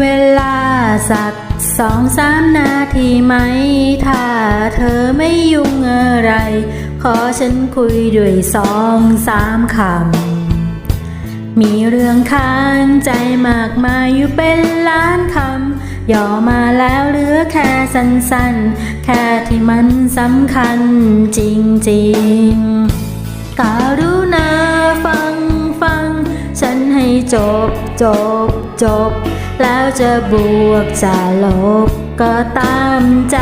เวลาสักสองสามนาทีไหม ถ้าเธอไม่ยุ่งอะไร ขอฉันคุยด้วยสองสามคำ มีเรื่องค้างใจมากมายอยู่เป็นล้านคำ ย่อมาแล้วเหลือแค่สั้นๆ แค่ที่มันสำคัญจริงๆ การุณาฟังฟัง จบจบจบ แล้วจะบวกจะลบก็ตามใจ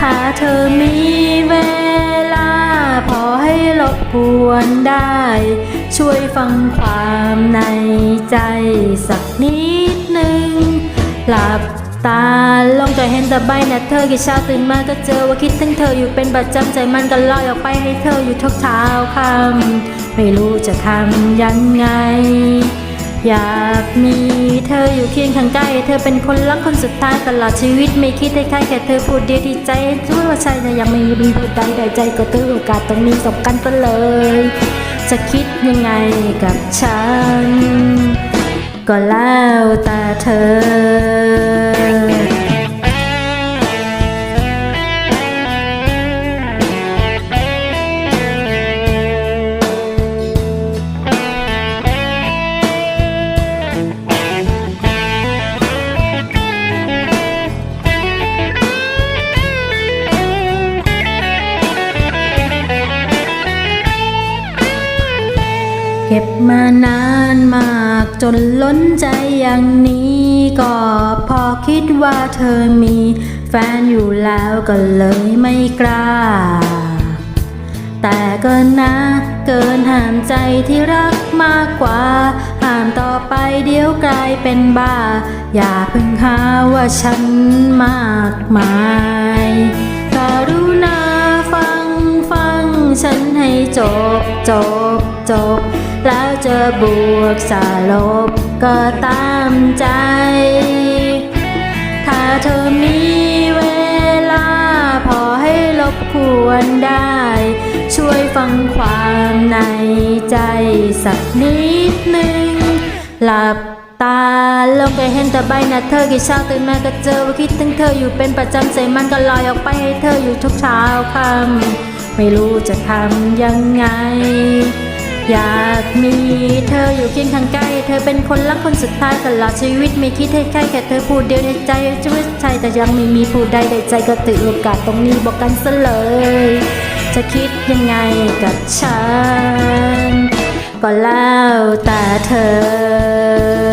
ถ้าเธอมีเวลา พอให้รบกวนได้ ช่วยฟังความในใจสักนิดหนึ่งหลับ ตาลงจะเห็นแต่ใบหน้าเธอกี่เช้าตื่นมาก็เจอว่าคิดถึงเธออยู่เป็นประจำใจมันก็ลอยออกไปให้เธออยู่ทุกเช้าค่ำไม่รู้จะทำยังไง อยากมีเธออยู่เคียงข้างใกล้เธอเป็นคนรักคนสุดท้ายตลอดชีวิตไม่คิดให้ใครแค่เธอพูดเดียวที่ใจช่วยว่าใช่แต่ยังไม่มีผู้ใดใดใจก็ถือโอกาสตรงนี้สบกันไปเลย จะคิดยังไงกับฉัน ก็แล้วแต่เธอ เก็บมานานมากจนล้นใจอย่างนี้ ก็พอคิดว่าเธอมี แฟนอยู่แล้วก็เลยไม่กล้า แต่ก็นะเกินห้ามใจที่รักมากกว่า ห้ามต่อไปเดี๋ยวกลายเป็นบ้า อย่าเพิ่งหาว่าฉันมากมายกรุณาฟังฟังฉันให้จบจบจบ แล้วจะบวกสลบก็ตามใจ ถ้าเธอมีเวลา พอให้รบกวนได้ ช่วยฟังความในใจสักนิดหนึ่ง หลับตาลงไปเห็นแต่ใบหน้าเธอกี่เช้าตื่นมาก็เจอว่าคิดถึงเธออยู่เป็นประจำใจมันก็ลอยออกไปให้เธออยู่ทุกเช้าค่ำไม่รู้จะทำยังไง อยากมีเธออยู่เคียงข้างใกล้ เธอเป็นคนรักคนสุดท้ายตลอดชีวิตไม่คิดให้ใครแค่เธอพูดเดียวในใจจะไม่ใช่แต่ยังไม่มีผู้ใดใดใจก็ตื่นโอกาสตรงนี้บอกกันซะเลย จะคิดยังไงกับฉัน ก็แล้วแต่เธอ